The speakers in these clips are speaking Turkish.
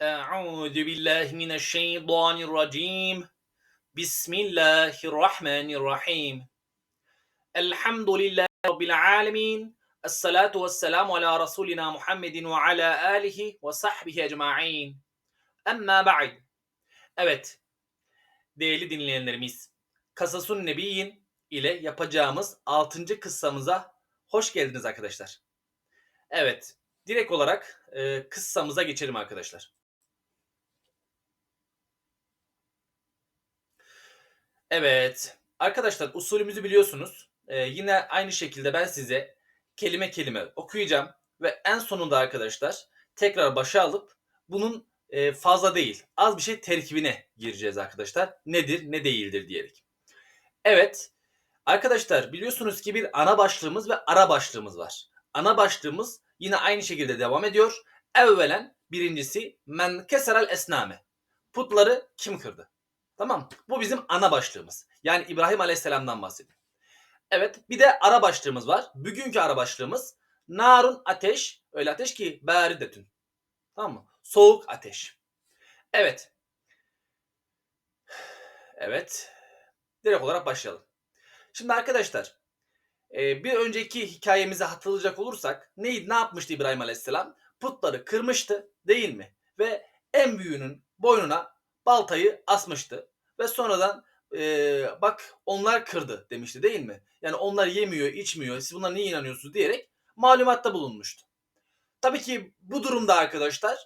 Euzu billahi mineşşeytanirracim. Bismillahirrahmanirrahim. Elhamdülillahi rabbil alamin. Essalatu vesselamu ala rasulina Muhammedin ve ala alihi ve sahbihi ecmaîn. Emma ba'd. Evet. Değerli dinleyenlerimiz, Kasasun Nebiyin ile yapacağımız 6. kıssamıza hoş geldiniz arkadaşlar. Evet, direkt olarak e, kıssamıza geçelim arkadaşlar. Evet, arkadaşlar usulümüzü biliyorsunuz. E, yine aynı şekilde ben size kelime kelime okuyacağım ve en sonunda arkadaşlar tekrar başa alıp bunun e, fazla değil, az bir şey terkibine gireceğiz arkadaşlar. Nedir, ne değildir diyerek. Evet, arkadaşlar biliyorsunuz ki bir ana başlığımız ve ara başlığımız var. Ana başlığımız yine aynı şekilde devam ediyor. Evvelen birincisi men keserel esname. Putları kim kırdı? Tamam. Bu bizim ana başlığımız. Yani İbrahim Aleyhisselam'dan bahsediyor. Evet. Bir de ara başlığımız var. Bugünkü ara başlığımız narun ateş. Öyle ateş ki baridetün. Tamam mı? Soğuk ateş. Evet. Evet. Direkt olarak başlayalım. Şimdi arkadaşlar e, bir önceki hikayemize hatırlayacak olursak neydi, ne yapmıştı İbrahim Aleyhisselam? Putları kırmıştı değil mi? Ve en büyüğünün boynuna baltayı asmıştı. Ve sonradan e, bak onlar kırdı demişti değil mi? Yani onlar yemiyor, içmiyor, siz bunlara niye inanıyorsunuz diyerek malumatta bulunmuştu. Tabii ki bu durumda arkadaşlar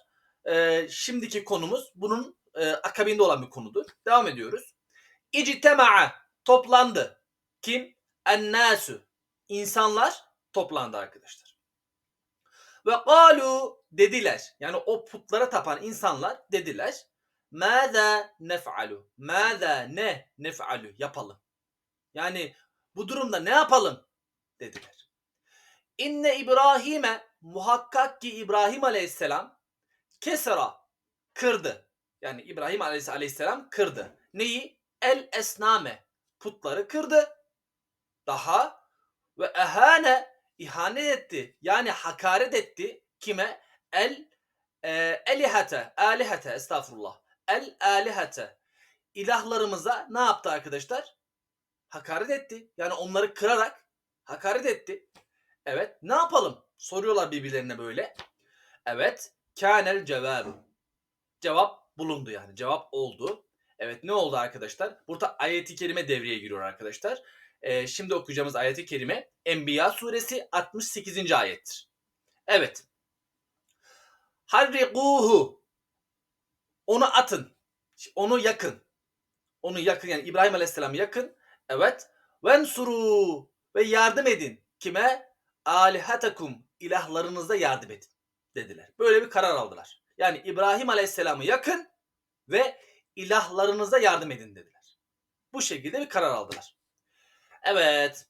e, şimdiki konumuz bunun e, akabinde olan bir konudur. Devam ediyoruz. İctema'a toplandı. Kim? Ennâsü. İnsanlar toplandı arkadaşlar. Ve kalu dediler. Yani o putlara tapan insanlar dediler. Mâzâ nef'alu. Mâzâ ne nef'alu. Yapalım. Yani bu durumda ne yapalım? Dediler. İnne İbrahim'e muhakkak ki İbrahim aleyhisselam kesera kırdı. Yani İbrahim aleyhisselam kırdı. Neyi? El esname. Putları kırdı. Daha ve ehane ihanet etti. Yani hakaret etti. Kime? El e, elihete. Alihete estağfurullah. El alihete. İlahlarımıza ne yaptı arkadaşlar? Hakaret etti. Yani onları kırarak hakaret etti. Evet. Ne yapalım? Soruyorlar birbirlerine böyle. Evet. Kânel cevabı. Cevap bulundu yani. Cevap oldu. Evet ne oldu arkadaşlar? Burada ayeti kerime devreye giriyor arkadaşlar. Ee, şimdi okuyacağımız ayeti kerime Enbiya suresi 68. ayettir. Evet. Harrikuhu. Onu atın. Onu yakın. Onu yakın yani İbrahim Aleyhisselam yakın. Evet. Vensuru ve yardım edin. Kime? Alihatakum. ilahlarınıza yardım edin dediler. Böyle bir karar aldılar. Yani İbrahim Aleyhisselam'ı yakın ve ilahlarınıza yardım edin dediler. Bu şekilde bir karar aldılar. Evet.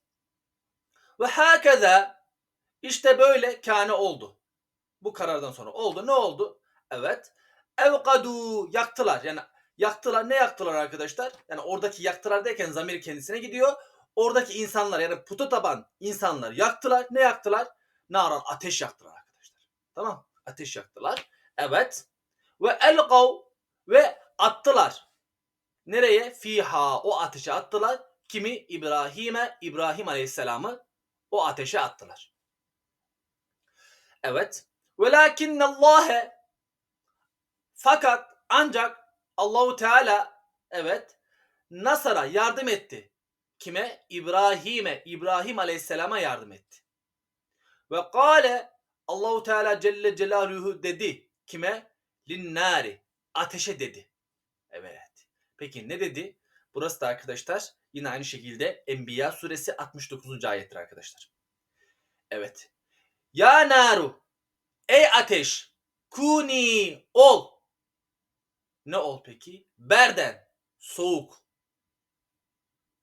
Ve hakeza işte böyle kâne oldu. Bu karardan sonra oldu. Ne oldu? Evet. Evkadu yaktılar. Yani yaktılar. Ne yaktılar arkadaşlar? Yani oradaki yaktılar derken zamir kendisine gidiyor. Oradaki insanlar yani puta taban insanlar yaktılar. Ne yaktılar? Naran ateş yaktılar arkadaşlar. Tamam. Ateş yaktılar. Evet. Ve elgav ve attılar. Nereye? Fiha. O ateşe attılar. Kimi? İbrahim'e, İbrahim Aleyhisselam'ı o ateşe attılar. Evet. Velakinnallâhe fakat ancak Allahu Teala evet Nasara yardım etti. Kime? İbrahim'e, İbrahim Aleyhisselam'a yardım etti. Ve kâle Allahu Teala Celle Celaluhu dedi. Kime? Linnari. Ateşe dedi. Evet. Peki ne dedi? Burası da arkadaşlar yine aynı şekilde Enbiya suresi 69. ayettir arkadaşlar. Evet. Ya naru. Ey ateş. Kuni ol. Ne ol peki? Berden. Soğuk.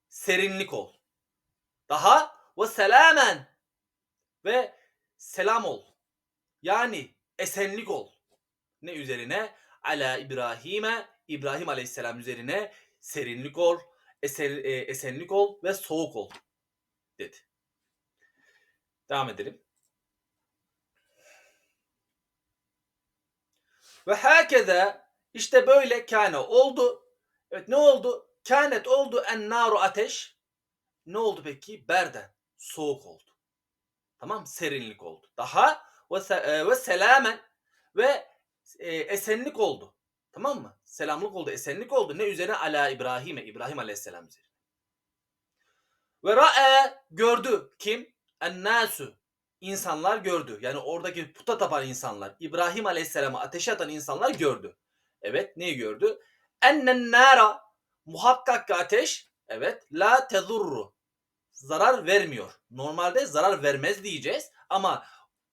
Serinlik ol. Daha ve selamen. Ve selam ol. Yani esenlik ol. Ne üzerine? Ala İbrahim'e İbrahim Aleyhisselam üzerine serinlik ol, eser, e, esenlik ol ve soğuk ol dedi. Devam edelim. Ve herkese işte böyle kâne oldu. Evet ne oldu? Kânet oldu en naru ateş. Ne oldu peki? Berden. Soğuk oldu. Tamam Serinlik oldu. Daha ve, se- ve selamen ve e, esenlik oldu. Tamam mı? Selamlık oldu, esenlik oldu. Ne üzerine? Ala İbrahim'e, İbrahim Aleyhisselam üzerine. Ve ra'e gördü. Kim? Ennâsü. İnsanlar gördü. Yani oradaki puta tapan insanlar, İbrahim Aleyhisselam'ı ateşe atan insanlar gördü. Evet, neyi gördü? Ennen nâra. Muhakkak ki ateş, evet, la tezurru. Zarar vermiyor. Normalde zarar vermez diyeceğiz ama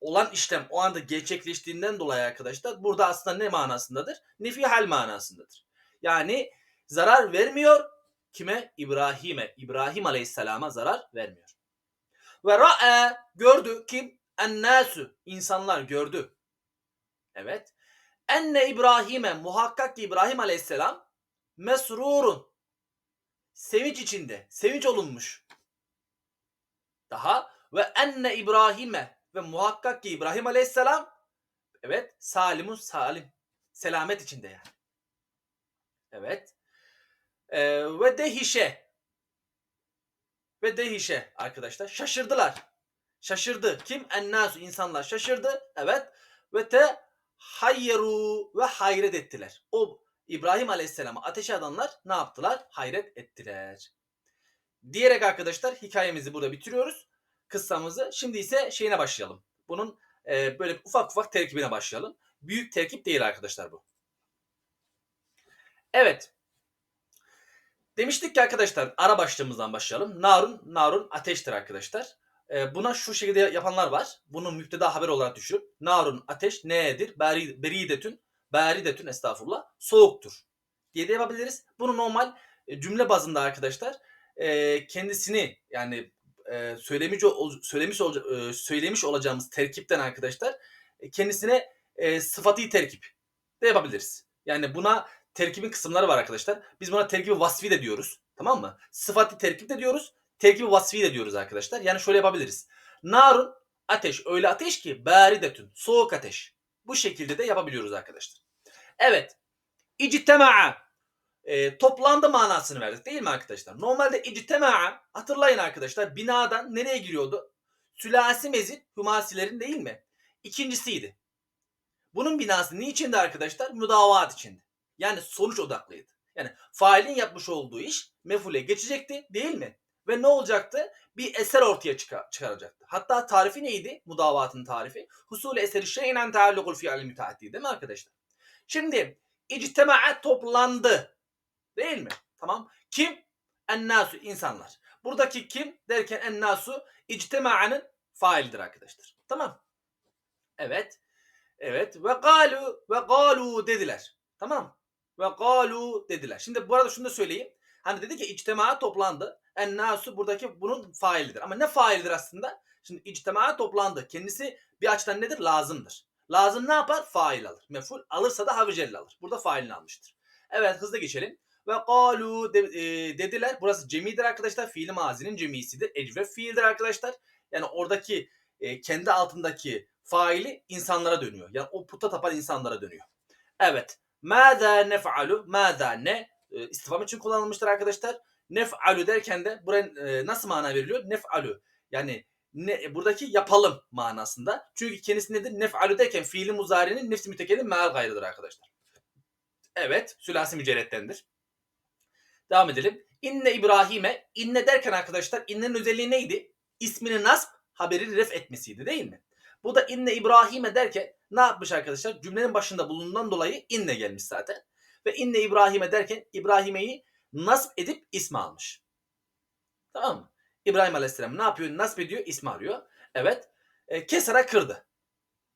olan işlem o anda gerçekleştiğinden dolayı arkadaşlar burada aslında ne manasındadır? Nefi hal manasındadır. Yani zarar vermiyor kime? İbrahim'e. İbrahim Aleyhisselam'a zarar vermiyor. Ve ra'e gördü kim? Ennâsü. insanlar gördü. Evet. Enne İbrahim'e muhakkak ki İbrahim Aleyhisselam mesrurun. Sevinç içinde. Sevinç olunmuş. Daha ve enne İbrahim'e ve muhakkak ki İbrahim Aleyhisselam evet salimun salim. Selamet içinde yani. Evet. Ee, ve dehişe ve dehişe arkadaşlar şaşırdılar. Şaşırdı. Kim? Ennasu insanlar şaşırdı. Evet. Ve te hayyeru ve hayret ettiler. O İbrahim Aleyhisselam'ı ateşe atanlar ne yaptılar? Hayret ettiler. Diyerek arkadaşlar hikayemizi burada bitiriyoruz. Kıssamızı. Şimdi ise şeyine başlayalım. Bunun e, böyle ufak ufak terkibine başlayalım. Büyük terkip değil arkadaşlar bu. Evet. Demiştik ki arkadaşlar ara başlığımızdan başlayalım. Narun, narun ateştir arkadaşlar. Ee, buna şu şekilde yapanlar var. Bunu müpteda haber olarak düşürüp narun ateş nedir? Beri, beridetün, beridetün estağfurullah soğuktur diye de yapabiliriz. Bunu normal e, cümle bazında arkadaşlar e, kendisini yani e, söylemiş söylemiş e, söylemiş olacağımız terkipten arkadaşlar e, kendisine e, sıfatı terkip de yapabiliriz. Yani buna terkibin kısımları var arkadaşlar. Biz buna terkibi vasfi de diyoruz. Tamam mı? Sıfatı terkip de diyoruz. Terkibi vasfi de diyoruz arkadaşlar. Yani şöyle yapabiliriz. Narun ateş. Öyle ateş ki baridetün. Soğuk ateş. Bu şekilde de yapabiliyoruz arkadaşlar. Evet. İctema'a. E, toplandı manasını verdik değil mi arkadaşlar? Normalde ictema'a hatırlayın arkadaşlar binadan nereye giriyordu? Sülasi mezit hümasilerin değil mi? İkincisiydi. Bunun binası niçindi arkadaşlar? Müdavaat içindi. Yani sonuç odaklıydı. Yani failin yapmış olduğu iş mefule geçecekti değil mi? Ve ne olacaktı? Bir eser ortaya çıkar, çıkaracaktı. Hatta tarifi neydi? Mudavatın tarifi. Husul eseri şeyinen taallukul fi'al müteaddi değil mi arkadaşlar? Şimdi ictema'a toplandı. Değil mi? Tamam. Kim? Ennasu insanlar. Buradaki kim derken ennasu ictima'nın faildir arkadaşlar. Tamam. Evet. Evet. Ve galu ve galu dediler. Tamam. Ve galu dediler. Şimdi bu arada şunu da söyleyeyim. Hani dedi ki içtima toplandı. Ennasu buradaki bunun failidir. Ama ne faildir aslında? Şimdi içtima toplandı. Kendisi bir açıdan nedir? Lazımdır. Lazım ne yapar? Fail alır. Meful alırsa da havicel alır. Burada failini almıştır. Evet hızlı geçelim. Ve galu de, e, dediler. Burası cemidir arkadaşlar. Fiil mazinin cemisidir. Ecve fiildir arkadaşlar. Yani oradaki e, kendi altındaki faili insanlara dönüyor. Yani o puta tapan insanlara dönüyor. Evet. Mâzâ nef'alu. Mâzâ ne? E, istifam için kullanılmıştır arkadaşlar. Nef'alu derken de buraya e, nasıl mana veriliyor? Nef'alu. Yani ne, buradaki yapalım manasında. Çünkü kendisi nedir? Nef'alu derken fiili muzari'nin nefsi mütekellim meal gayrıdır arkadaşlar. Evet. Sülasi mücerrettendir. Devam edelim. İnne İbrahim'e. inne derken arkadaşlar innenin özelliği neydi? İsmini nasb haberi ref etmesiydi değil mi? Bu da inne İbrahim'e derken ne yapmış arkadaşlar? Cümlenin başında bulunduğundan dolayı inne gelmiş zaten. Ve inne İbrahim'e derken İbrahime'yi nasb edip ismi almış. Tamam mı? İbrahim Aleyhisselam ne yapıyor? Nasb ediyor, ismi arıyor. Evet. E, kesara kırdı.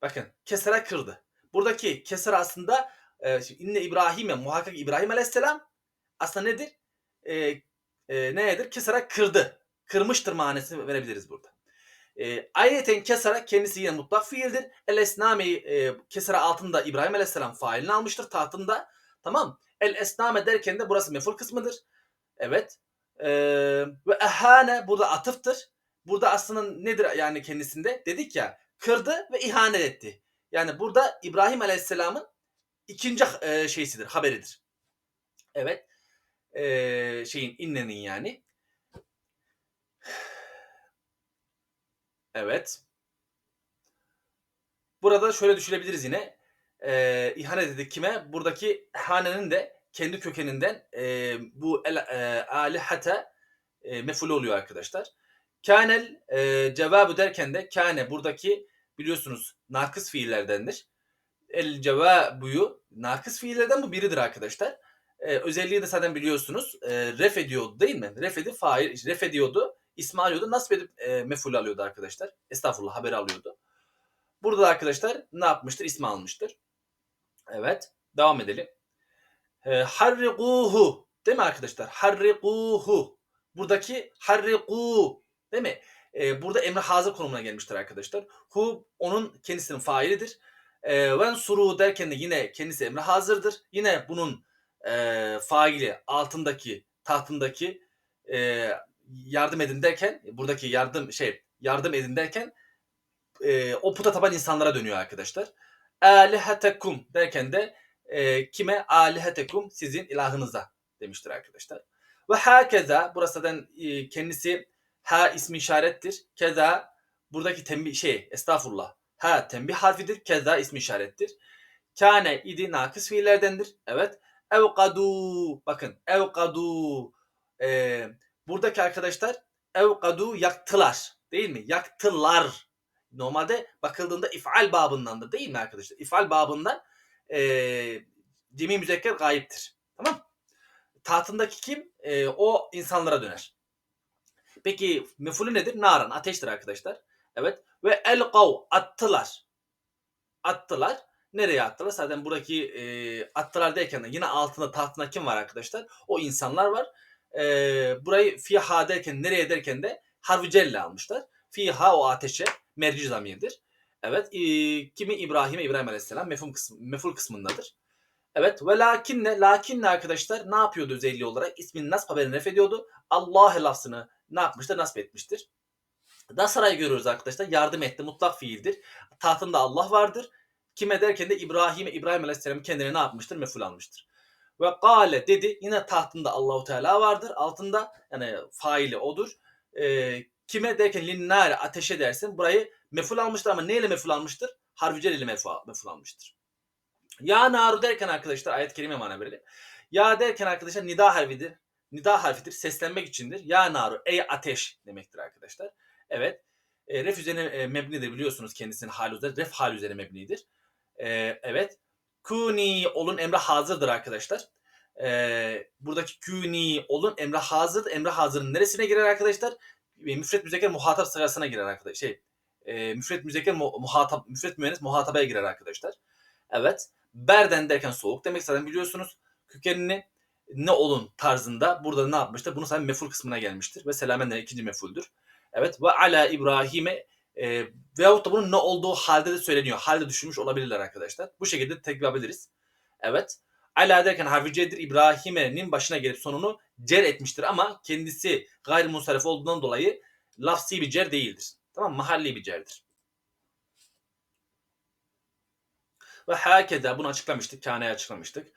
Bakın kesara kırdı. Buradaki kesara aslında e, inne İbrahim'e muhakkak İbrahim Aleyhisselam aslında nedir? E, e, nedir? Kesara kırdı. Kırmıştır manasını verebiliriz burada. E, ayrıca kesara kendisi yine mutlak fiildir. El esname e, kesara altında İbrahim Aleyhisselam failini almıştır tahtında. Tamam. El esname derken de burası meful kısmıdır. Evet. Ve ehane burada atıftır. Burada aslında nedir yani kendisinde? Dedik ya kırdı ve ihanet etti. Yani burada İbrahim Aleyhisselam'ın ikinci e, şeysidir, haberidir. Evet. Şeyin innenin yani. Evet. Burada şöyle düşünebiliriz yine. E, ihanet edildi kime? Buradaki hanenin de kendi kökeninden e, bu el, e, alihate e, mefulü oluyor arkadaşlar. Kânel e, cevabı derken de kâne buradaki biliyorsunuz nakıs fiillerdendir. El cevabuyu nakıs fiillerden bu biridir arkadaşlar. E, özelliği de zaten biliyorsunuz. E, ref ediyordu değil mi? Ref edip fail, ref ediyordu. İsmi alıyordu. Nasip edip e, meful alıyordu arkadaşlar. Estağfurullah haberi alıyordu. Burada da arkadaşlar ne yapmıştır? İsmi almıştır. Evet. Devam edelim. E. Değil mi arkadaşlar? Harriguhu. Buradaki harrigu. Değil mi? E, burada emre hazır konumuna gelmiştir arkadaşlar. Hu onun kendisinin failidir. E, ven suru derken de yine kendisi emre hazırdır. Yine bunun e, faili altındaki tahtındaki e, yardım edin derken buradaki yardım şey yardım edin derken e, o puta taban insanlara dönüyor arkadaşlar. Alihetekum derken de e, kime? Alihetekum sizin ilahınıza demiştir arkadaşlar. Ve hakeza burası zaten e, kendisi ha ismi işarettir. Keza buradaki tembih şey estağfurullah. Ha tembih harfidir. Keza ismi işarettir. Kane idi nakıs fiillerdendir. Evet. Evkadu bakın evkadu e, buradaki arkadaşlar evkadu yaktılar değil mi? Yaktılar. Normalde bakıldığında ifal babındandır değil mi arkadaşlar? İfal babından e, cemi müzekker gayiptir. Tamam Tahtındaki kim? E, o insanlara döner. Peki mefulü nedir? Naran. Ateştir arkadaşlar. Evet. Ve elgav attılar. Attılar. Nereye attılar? Zaten buradaki e, attılar derken de yine altında tahtında kim var arkadaşlar? O insanlar var. E, burayı fiha derken nereye derken de harfi almışlar. Fiha o ateşe merci zamirdir. Evet. E, kimi İbrahim'e İbrahim Aleyhisselam mefhum kısmı, meful kısmındadır. Evet ve lakinne lakinne arkadaşlar ne yapıyordu özelliği olarak? İsmin nasb haberini ref ediyordu. Allah lafzını ne yapmıştır? Nasip etmiştir. Nasara'yı görüyoruz arkadaşlar. Yardım etti. Mutlak fiildir. Tahtında Allah vardır. Kime derken de İbrahim İbrahim Aleyhisselam kendine ne yapmıştır? Meful almıştır. Ve kâle dedi. Yine tahtında Allahu Teala vardır. Altında yani faili odur. E, kime derken linnâre ateşe dersin. Burayı meful almıştır ama neyle meful almıştır? Harfi ile meful almıştır. Ya naru derken arkadaşlar ayet-i kerime mana verelim. Ya derken arkadaşlar nida harfidir. Nida harfidir. Seslenmek içindir. Ya naru ey ateş demektir arkadaşlar. Evet. E, ref üzerine e, mebnidir biliyorsunuz kendisinin hal üzerine. Ref hal üzerine mebnidir. E, evet. Kuni olun emre hazırdır arkadaşlar. E, buradaki kuni olun emre hazır. Emre hazırın neresine girer arkadaşlar? E, müfret müzekker muhatap sırasına girer arkadaşlar. Şey, e, müfret müzekker mu, muhatap, müfret müennes muhatabaya girer arkadaşlar. Evet. Berden derken soğuk demek zaten biliyorsunuz. Kökenini ne olun tarzında burada ne yapmıştır? Bunu zaten meful kısmına gelmiştir. Ve selamenden ikinci mefuldür. Evet. Ve ala İbrahim'e e, veyahut da bunun ne olduğu halde de söyleniyor. Halde düşünmüş olabilirler arkadaşlar. Bu şekilde tekrar edebiliriz. Evet. Ala derken harfi C'dir. İbrahim'e'nin başına gelip sonunu cer etmiştir ama kendisi gayrimusarif olduğundan dolayı lafsi bir cer değildir. Tamam Mahalli bir cerdir. Ve hakeza bunu açıklamıştık. Kâne'yi açıklamıştık.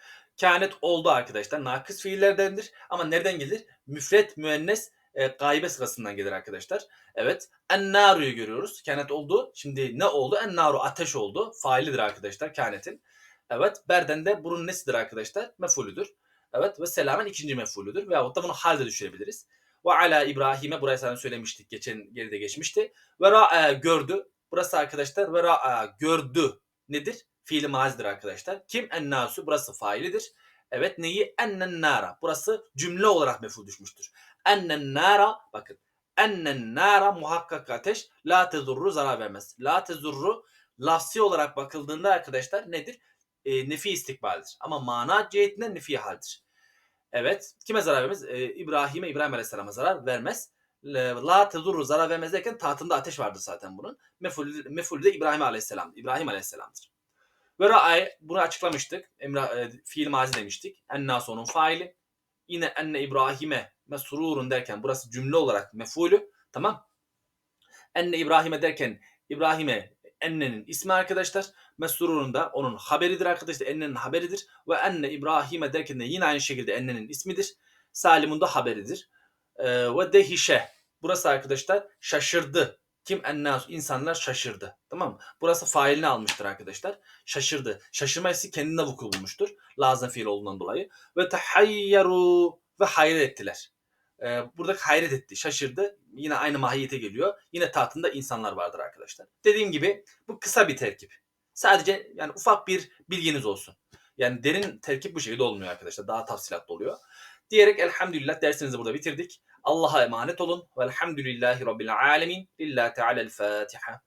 Kânet oldu arkadaşlar. Nakıs fiillerdendir. Ama nereden gelir? Müfret, müennes, e, gaybe sırasından gelir arkadaşlar. Evet. Ennaru'yu görüyoruz. Kânet oldu. Şimdi ne oldu? Ennaru ateş oldu. Failidir arkadaşlar kânetin. Evet. Berden de bunun nesidir arkadaşlar? Mefulüdür. Evet. Ve selamen ikinci mefulüdür. Veyahut da bunu halde düşürebiliriz. Ve ala İbrahim'e burayı sana söylemiştik. Geçen geride geçmişti. Ve ra'a gördü. Burası arkadaşlar ve ra'a gördü. Nedir? Fiili mazidir arkadaşlar. Kim ennasu? Burası failidir. Evet neyi? Ennen nara. Burası cümle olarak meful düşmüştür. Ennen nara bakın. Ennen nara muhakkak ateş la tezurru zarar vermez. La tezurru lafsi olarak bakıldığında arkadaşlar nedir? E, nefi istikbaldir. Ama mana cihetinden nefi haldir. Evet. Kime zarar vermez? E, İbrahim'e, İbrahim Aleyhisselam'a zarar vermez. La tezurru zarar vermez derken tahtında ateş vardır zaten bunun. Meful, meful de İbrahim Aleyhisselam. İbrahim Aleyhisselam'dır. Ve ra'ay bunu açıklamıştık. Emra, e, fiil mazi demiştik. Ennas onun faili. Yine enne İbrahim'e mesururun derken burası cümle olarak mefulü. Tamam. Enne İbrahim'e derken İbrahim'e ennenin ismi arkadaşlar. Mesrurun da onun haberidir arkadaşlar. Ennenin haberidir. Ve enne İbrahim'e derken de yine aynı şekilde ennenin ismidir. Salim'un da haberidir. Ee, ve dehişe. Burası arkadaşlar şaşırdı. Kim ennas insanlar şaşırdı. Tamam mı? Burası failini almıştır arkadaşlar. Şaşırdı. Şaşırma hissi kendine vuku bulmuştur. Lazım fiil olduğundan dolayı. Ve tehayyaru ve hayret ettiler. Ee, burada hayret etti, şaşırdı. Yine aynı mahiyete geliyor. Yine tahtında insanlar vardır arkadaşlar. Dediğim gibi bu kısa bir terkip. Sadece yani ufak bir bilginiz olsun. Yani derin terkip bu şekilde olmuyor arkadaşlar. Daha tafsilatlı oluyor. Diyerek elhamdülillah dersimizi burada bitirdik. Allah'a emanet olun. Velhamdülillahi Rabbil alemin. Lillahi Teala'l Fatiha.